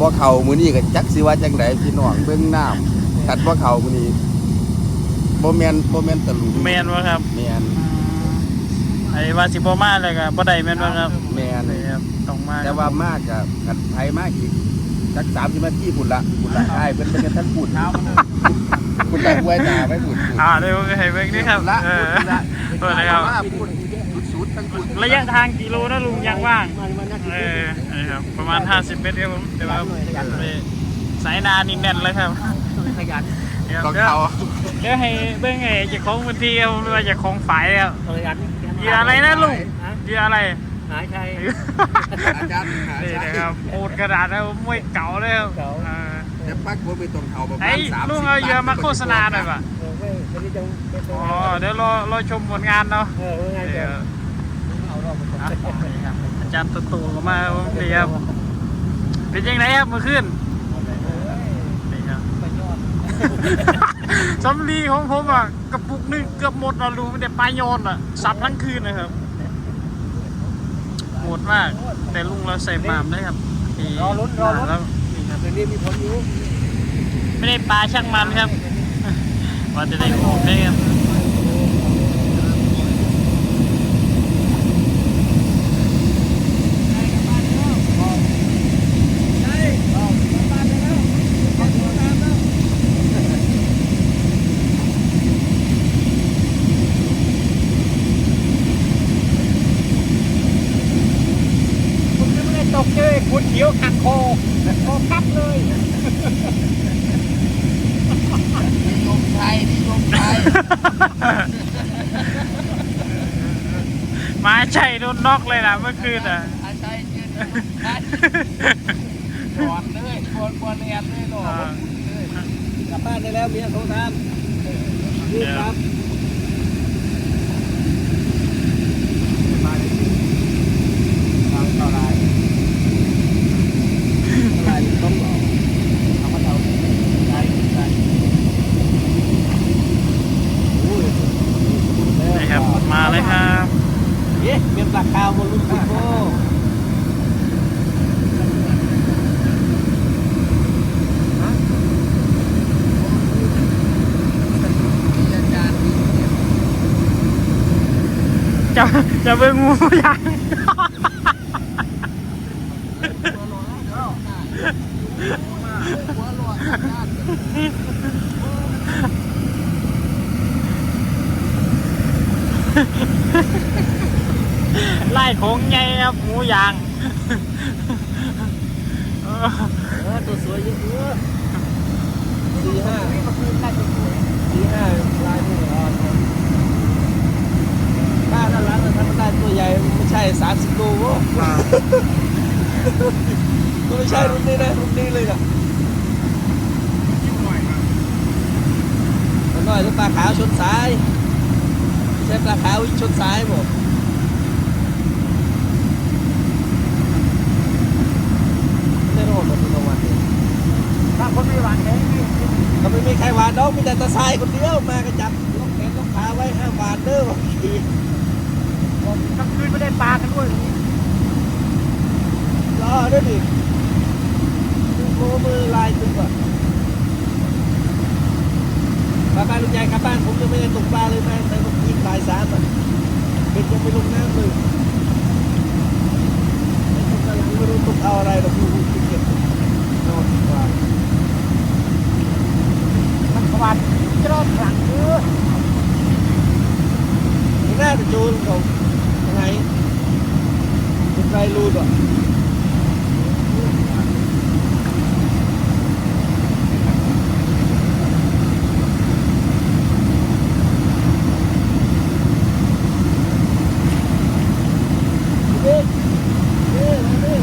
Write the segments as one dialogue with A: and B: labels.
A: บ่เข้ามื้อนี้ก็จักสิว่าจังไดพี่น้องเบิ่งน้ำคันบ่เข้ามื้อนี้บ่แม่นบ่แม่นตะลุง
B: แมนวะครับ
A: แม่น
B: ไอ้ว่าสิบ่มาเลยครับบ่ได้แม่นวะครับ
A: แม่น
B: นี่ครับต้องมา
A: แต่ว่ามากกับกันไทยมากอีกสัก30นาทีพุ่นละพุ่นละอ้ายเพิ่นเป็นท่านพูดคุณตาห้วยตาไว้พูดพูด
B: อ่าเดี๋ยวให้เบิ่งนี่ครับ
A: ละ
B: เอ
A: พู
B: อ
A: ดละ
B: เปิดเลยครับ
A: พูดสุดๆทั้งพูด
B: ระยะทางกิโลนะลุงยังว่าง เออนี่ครับประมาณ 50 เมตรครับผมเดี๋ยวครับไปสายนานี่แน่นเลยครับ
C: ขยัน
B: เดี๋ยว
A: ของ
B: เดี๋ยว
A: เขา
B: เดี๋ยวให้เบิ่งไอ้เจ้าของพื้นที่ครับผมหรือว่าเจ้าของฝ่ายครับ
C: ขยัน
B: เหยื่ออะไรนะลุงเหยื่ออะไร
C: หาชัย
A: อาจารย์หา
B: นี่
A: ใช้
B: นะครับโอดกระดาษนะมวยเก่าเลยครับ
C: เก่า
B: เออ
A: แต่ปักผมไปตรงเขาประมา
B: ไอ้
A: ณสาม
B: ลุงเอาเหยื่อมาโฆษณาหน่อยป่ะ
C: เออไม่วันนี้จะไม่
B: อ๋อเดี๋ยวรอรอชมผลงานเนาะ
C: เออว่าไง
B: เดี๋
C: เดี๋
B: ย
C: ยววเอารอบมา
B: อะนี่ ครับอาจารย์ตู่ๆก็มาครับผมนี่ครับ เป็นยังไงครับเมื่อคืนนี่ครับ
C: ไปยอด
B: สำลีของผมอะกระปุกหนึงเกือบหมดเรารู้ไม่ได้ปลายโยนอะสับทั้งคืนนะครับโหดมาก แต่ลุงเราใส่หมามได้ครับที่แล้วนี่ครับ
C: เดี๋ยวนี้มีผลอยู่
B: ไม่ได้ปลาช่างมันครับว่าจะได้โอบได้ครับ
C: ผมจะไม่ได้ตกเจอคุณเขียวขัดคอคอพับเลย
A: นิยมไทยนิยมไทย
B: มาใช่โด น็อกเลยล่ะเมื่อคืนอะ
A: อาชัยยืนกอนเลยกอนก่อนเรียนเลยหรอก
C: กลับบ้านได้แล้วเมียโทรตามยืนครับทางต่อลยลายต้องหลอกเอามาเลย
B: ครับ เลยครับ
C: เอ๊ะเป็นปลาคาวบนลูกโป่ง
B: จะจะเบิ่งงูยัง ไล่โขงใหญ่ครับหมูยางเออ
C: เออตัวสวยเยอะเยอะสี่ห้าสี่ห้าลายมืออ่อนถ้าด้านหลังถ้ามันได้ตัวใหญ่ไม่ใช่สามสิบโลโว้ก็ไม่ใช่รุ่นนี้นะรุ่นนี้เลยนะมันน้อยแล้วปลาขาวชนสายไม่ใช่ปลาขาวชนสายหมดไม่รอดหมดทุกวันนี้
B: ถ้าคนไม่หวานแข็งนี่
C: ก็ไม่มีใครหวานน้องมีแต่ตาทรายคนเดียวมาก็จับล็อกแขนล็อกขาไว้ห้ามหวานเด้อบางที
B: กลางคืนไม่ได้ปลากันด้วย
C: รอด้วยดิดูโค้มือลายตึงก่อนกลับบ้านลุงใหญ่กลับบ้านผมยังไม่ได้ตกปลาเลยแม่แต่ผมยิงบ่ายสามอะเป็นยังไม่ลงน้ำเลยไอ้คนกำลังไม่รู้ตกเอาอะไรหรอกดูคุณเก็บนอนดีกว่า
B: มันส วัดจรดหลังคือ
C: หน้าจะโจรเขายังไงจะไกลรูดอะ เด้เด้มาเด้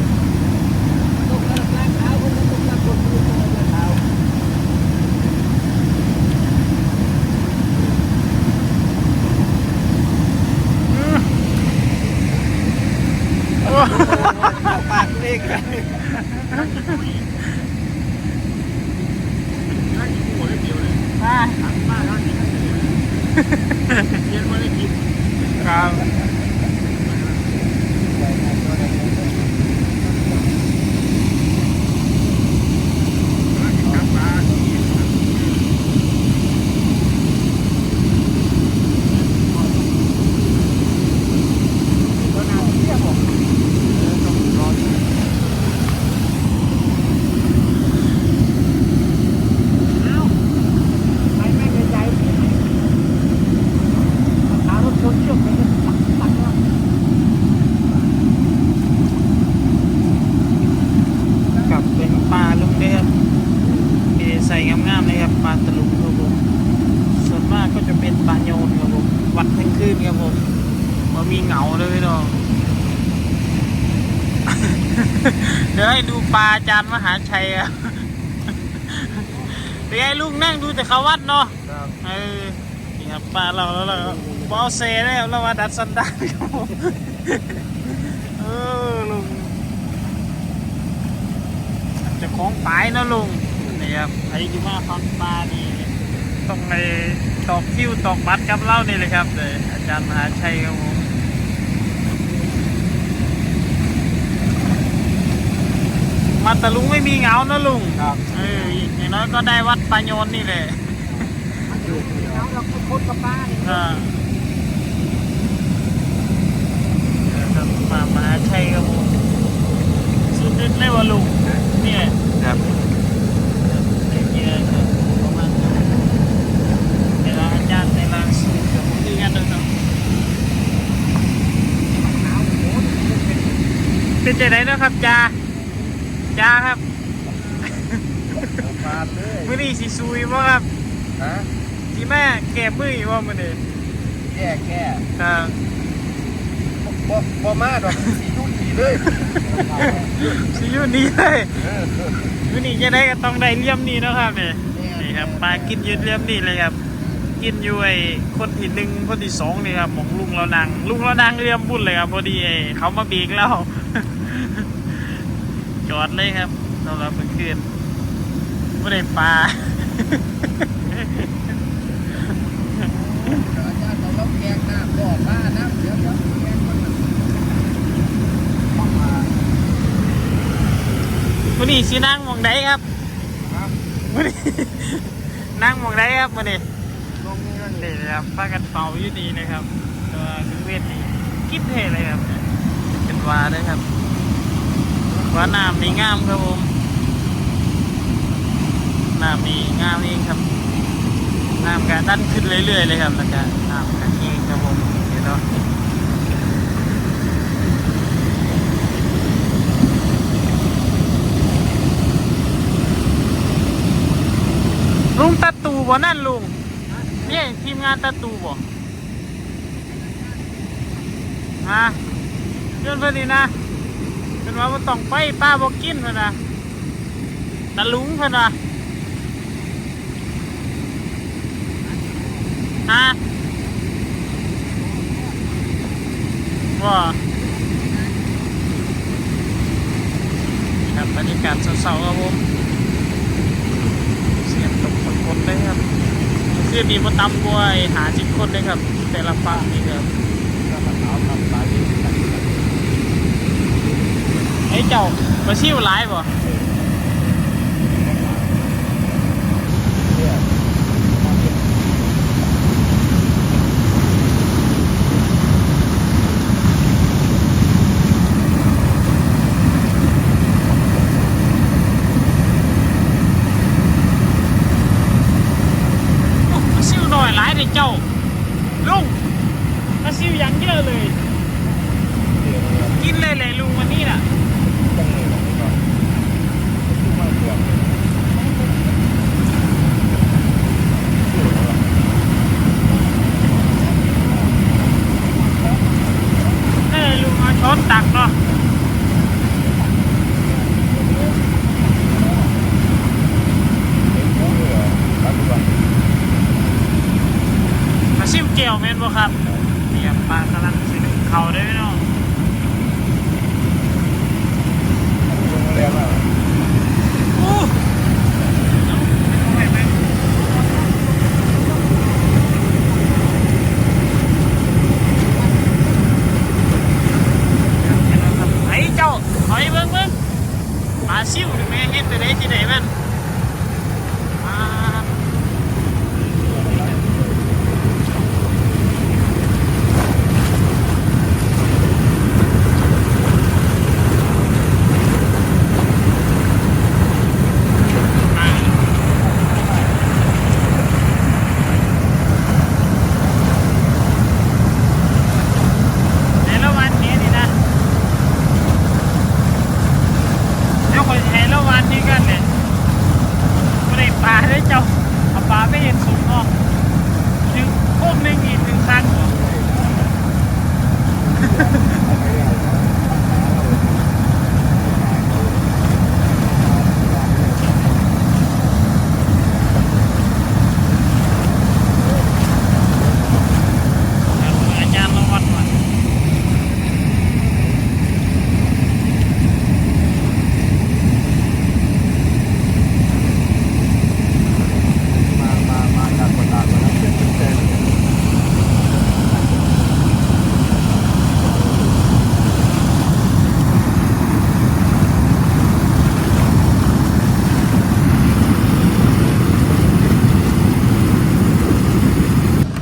C: ตกกระลางขาวคนนั้นตกกระคนคนนั้นตกกระขาว
B: โอ้
C: ปากเล็ก
B: มา ครับ คืนครับผมมามี เหงาเลยพี่น้อง เดี๋ยวให้ดูปลาจานมหาชัยอะเดี๋ยวให้ลูกนั่งดูแต่เขาวัดเนาะ
A: ครับ
B: เออนี่ครับปลาเราแล้วเราบอลเซ่ได้ครับเรามาดัดสันดานครับผมเออลุงเจะของปลายนะลุงนี่ครับใครที่มาฟังปลานี่ต้องไปตอกคิวตอกบัตรกับเล่านี่เลยครับเลยอาจารย์มหาชัยครับผม มาแต่ลุงไม่มีเหงานะลุง
A: ครับ
B: เอออย่างน้อยก็ได้วัดปลาโยนนี่แหละ
C: เอาเราก็คนกับป้าเนี่ย
B: อ่าครับมามาใช่ครับผมสุดเด็ดเลยว่ะลุงเนี่ย
A: ครับ
B: ไอ้เกียร์ครับประมาณนั้นเวลาอาจารย์ในร้านสูตรกับผมคือกันเลยครับเป็นใจไหนนะครับจ้า จ้าครับ
A: มาเลย
B: มื่อนี้สิซุยบ่ครับ
A: ฮะ
B: สิแม่แก้มืออยู่บ่มื่อนี้
A: แก้แก้
B: ครับ
A: บ่บ่มาดอกสียุ่นสีเลย
B: สิอยู่นี่เลย
A: เออ
B: มื่อนี้จะได้ก็ต้องได้เลี่ยมนี่เนาะครับเนี่ยนี่ครับปลากินยืนเลี่ยมนี่เลยครับ กินอยู่ไอ้คนที่หนึ่งคนที่สองนี่ครับหมองลุงเรานังลุงเรานังเลี่ยมบุญเลยครับพอดีไอ้เขามาเบีกแล้ว จอดเลยครับสำหรับเมื่อคืนไม่ได้ปลา
A: วัน
B: นี้สินั่งมองใดครับ
A: ครับ
B: มื่อนี้นั่งมองใดครับมื่อนี้
A: ลงนี่ก็
B: นี่ครับพากันเป่าอยู่ดีนะครับตัวเวทนี่คิดเท่เลยครับเป็นวาได้ครับ ว่าน้ำนี่งามครับผมน้ำนี่งามเองครับน้ำก็ดันขึ้นเรื่อยๆเลยครับแล้วก็น้ำก็เองครับผมเห็นเนาะลุงตะตูบ่นั่นลุงเนี่ยทีมงานตะตูบ่ฮะเพื่อนเพื่อนนี่นะ ว่าบ่ต้องไปป้าบ่กินเพื่อนนะตะลุงเพื่อนนะฮะว่าครับบรรยากาศเศร้าๆครับผมเสียงตกคนๆเลยครับคือมีมาตำกล้วยหาสิบคนเลยครับ แต่ละปะนี่ครับ
A: ก็มาเอาทำปลาที่กัน
B: ไอ้เจ้ามาชิวหลายบ่
A: เนี่ย
B: โอ้มาชิวหน่อยร้ายเลยเจ้า ลุงมาชิวอย่างเยอะเลย
A: เนี่ยเนี่ย
B: กินเลยเลยลุงวันนี้น่ะ
A: จังเลยของเราดูมาเกือบ
B: เออลุงเอาช้อนตักเนาะ
A: เห็นเขาเหลือครับดูว่า
B: มาชิวเกี่ ยวแม่นบ่ครับเนี่ยปลากำลังสิเข่าได้ไหมเนาะ
A: ลงมาแล้วอะ
B: อู้เอาไปไปไอ้เจ้าถอยเบิ่งเบิ่งปลาซิวนี่แม่เฮ็ดแต่ได้ที่ไหนมันอ่าอ่าในระหว่างนี้นี่นะเดี๋ยวคอยให้ระหว่างนี้กันเนี่ย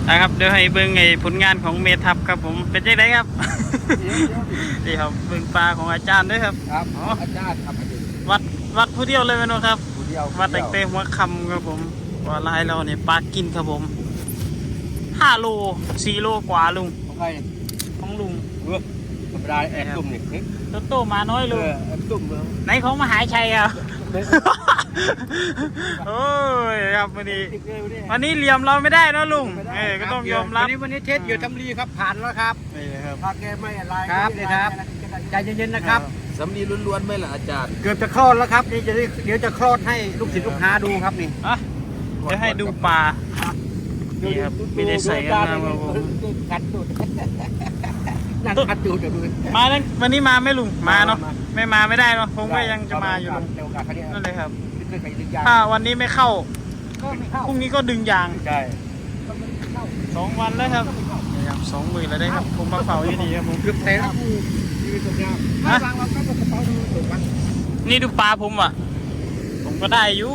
B: นะครับเดี๋ยวให้เบิ่งไอ้ผลงานของเมทับครับผมเป็นยังไงครับนี่ครับเบิ่งปลาของอาจารย์ด้วยครับ
A: ครับอาจารย์ครับอาจารย์
B: วัดวัดผู้เดียวเลยแม่นบ่ครับ
A: ผู้เดียว
B: วัดแต่งเตหัวคำครับผมว่าลายเราเนี่ยปลากินครับผมห้าโลสี่โลกว่าลุง
A: ของใคร
B: ของลุง
A: เออธรรมดาแอบตุ่มนี่เฮ้ย
B: โตโตมาน้อย
A: เอ
B: ลุง
A: อแอบตุ่มเมือง
B: ไหนของมหาชัยครับ โอ้ยครับวันนี้
A: ติดเลยวันนี้
B: วันนี้เหลี่ยมเราไม่ได้นะลุงเออก็ต้องยอมรับ
D: วันนี้วันนี้เทสอยู่ทำรีครับผ่านแล้วครับ
B: นี่ครับ
D: ถ้าแกไม่อะไรครับนี่ครับใจเย็นๆนะครับ
A: สำลีล้วนๆไหมล่ะอาจารย์
D: เกือบจะคลอดแล้วครับนี่จะได้เดี๋ยวจะคลอดให้ลูกศิษย์ลูกหาดูครับนี่
B: อะเดี๋ยวให้ดูปลานี่ครับไม่ได้ใส่กันนะครับผม
D: กัดตูดนั่งกัดตูดเดี๋ยวดู
B: มาแล้ววันนี้มาไหม่ลุงมาเนาะ
D: มา
B: ไม่มาไม่ได้เนาะผมก็ยังจะมาอยู่ลุง
D: เดี๋ยวโอกาสเขาเนี่ย
B: นั่นเลยครับ
D: ขึ้นไปดึงยาง
B: ถ้าวันนี้ไม่เข้า
D: ก็ไม่เข้า
B: พรุ่งนี้ก็ดึงยาง
A: ใช่
D: ก็ไม่เข้า
B: สองวันแล้วครับนี่ครับสองหมื่นแล้วได้ครับผมมาเฝ้าอยู่ดีครับผม
D: เกือบเตะแล้วยืนตรงนี้ไม่วางวางก็กระเป๋าดูถูกมัน
B: นี่ดูปลาผมอะ ผมก็ได้อยู่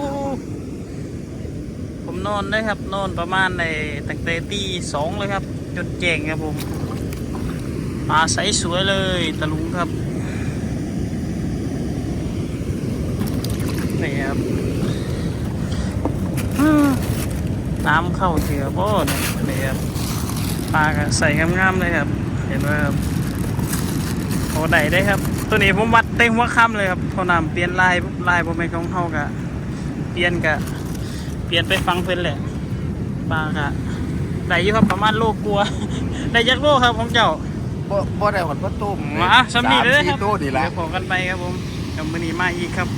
B: ผมนอนได้ครับนอนประมาณในตั้งแต่ตีสองเลยครับ จนแจ้งครับผมปลาใสสวยเลยตะลุงครับ นี่ครับอืมน้ำเข้าเถื่อบ่เนี่ยนี่ครับปลาก็ใส่งามๆเลยครับ เห็นไหมครับโอ้ได้ได้ครับ ตัวนี้ผมวัดเต็มหัวค่ำเลยครับพอน้ำเปลี่ยนลายปุ๊บลายบ่แม่นของเฮากะเปลี่ยนกะเปลี่ยนไปฟังเพิ่นแหละปลากะได้อยู่ครับประมาณโลกลัวาได้ยักโลครับของเจ้า
A: บ่บ่ได้หอดพ่อต้ม
B: มาสำนีเลย
A: สาม
B: ครั
A: สี่
B: บ
A: โต๊ะนี่ละ
B: เดี๋ยวขอกันไปครับผมกับมือนี้มาอีกครับ